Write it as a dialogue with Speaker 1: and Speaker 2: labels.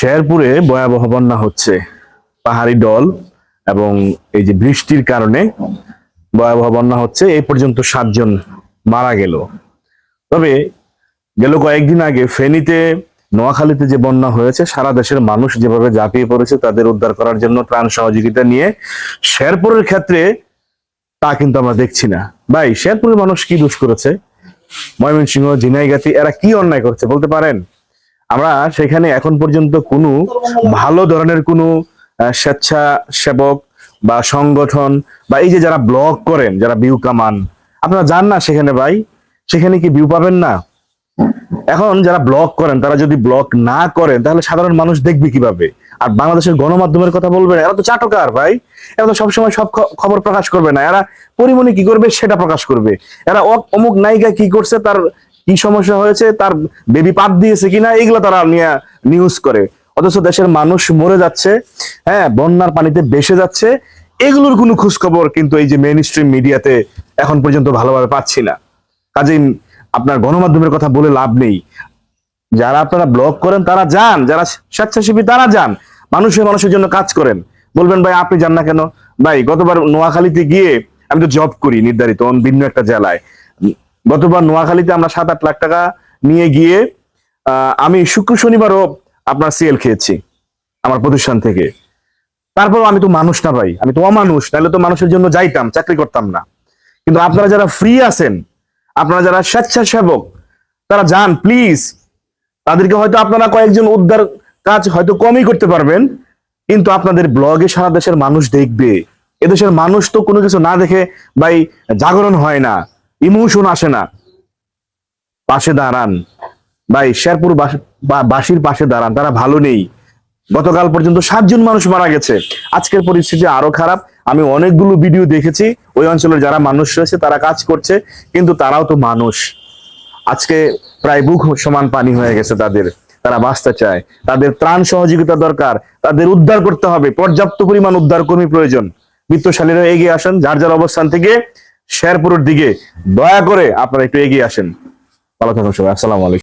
Speaker 1: শেরপুরে ভয়াবহ বন্যা হচ্ছে। পাহাড়ি ডল এবং এই যে বৃষ্টির কারণে ভয়াবহ বন্যা হচ্ছে। এই পর্যন্ত সাতজন মারা গেল। তবে গেল কয়েকদিন আগে ফেনীতে, নোয়াখালীতে যে বন্যা হয়েছে, সারা দেশের মানুষ যেভাবে ঝাঁপিয়ে পড়েছে, তাদের উদ্ধার করার জন্য ত্রাণ সহযোগিতা নিয়ে শেরপুরের ক্ষেত্রে তা কিন্তু আমরা দেখছি না। ভাই, শেরপুরের মানুষ কি দোষ করেছে? ময়মনসিংহ, ঝিনাইগাতি, এরা কি অন্যায় করছে বলতে পারেন? আমরা সেখানে এখন পর্যন্ত কোনো ভালো ধরনের কোনো স্বেচ্ছাসেবক বা সংগঠন বা এই যে যারা ব্লগ করেন, যারা ভিউ কামান, আপনারা যান না সেখানে ভাই। সেখানে কি ভিউ পাবেন না? এখন যারা ব্লগ করেন, তারা যদি ব্লগ না করেন, তাহলে সাধারণ মানুষ দেখবে কীভাবে? আর বাংলাদেশের গণমাধ্যমের কথা বলবেন, এরা তো চাটকার ভাই। এরা তো সবসময় সব খবর প্রকাশ করবে না। এরা পরিমণি কি করবে সেটা প্রকাশ করবে। এরা অমুক নায়িকা কি করছে তার কি সমস্যা হয়েছে, তার বেবি পাত দিয়েছে কিনা এগুলো তারা নিয়ে নিউজ করে। অথচ দেশের মানুষ মরে যাচ্ছে হ্যাঁ বন্যার পানিতে বেসে যাচ্ছে, এগুলোর কোনো খোঁজ খবর কিন্তু এই যে মেইন স্ট্রিম মিডিয়াতে এখন পর্যন্ত ভালোভাবে পাচ্ছি না। কাজেই আপনার গণমাধ্যমের কথা বলে লাভ নেই। যারা আপনারা ব্লগ করেন, তারা যান, যারা স্বেচ্ছাসেবী, তারা যান। মানুষের মানুষের জন্য কাজ করেন। বলবেন, ভাই, আপনি যান না কেন? ভাই, গতবার নোয়াখালীতে গিয়ে আমি তো জব করি নির্ধারিত অন ভিন্ন একটা জেলায়। গতবার নোয়াখালীতে আমরা সাত আট লাখ টাকা নিয়ে গিয়ে আমি শুক্র শনিবারও আপনার সিএল খেয়েছি, আমার প্রতিষ্ঠান থেকে। তারপর আমি তো মানুষ না ভাই, আমি তো অমানুষ তাহলে তো মানুষের জন্য যাইতাম, চাকরি করতাম না। কিন্তু আপনারা যারা ফ্রি আছেন, আপনারা যারা স্বেচ্ছাসেবক, তারা যান প্লিজ তাদেরকে হয়তো আপনারা কয়েকজন উদ্ধার কাজ হয়তো কমই করতে পারবেন, কিন্তু আপনাদের ব্লগে সারা দেশের মানুষ দেখবে। এদেশের মানুষ তো কোনো কিছু না দেখে ভাই জাগরণ হয় না। ইমোশন আসে না। পাশে দাঁড়ান। বা- বাসীর পাশে দাঁড়ান, তারা ভালো নেই। গতকাল পর্যন্ত সাতজন মানুষ মারা গেছে। আজকের পরিস্থিতি আরও খারাপ। আমি অনেকগুলো ভিডিও দেখেছি। ওই অঞ্চলের যারা মানুষ রয়েছে, তারা কাজ করছে, কিন্তু তারাও তো মানুষ। আজকে প্রায় বুক সমান পানি হয়ে গেছে তাদের। তারা বাঁচতে চায়। তাদের ত্রাণ সহযোগিতা দরকার। তাদের উদ্ধার করতে হবে। পর্যাপ্ত পরিমাণ উদ্ধার কর্মী প্রয়োজন। বিত্তশালীরা এগিয়ে আসেন। যার যার অবস্থান থেকে শেরপুরের দিকে দয়া করে আপনারা একটু এগিয়ে আসেন। ভালো থাকুন সবাই আসসালামু আলাইকুম।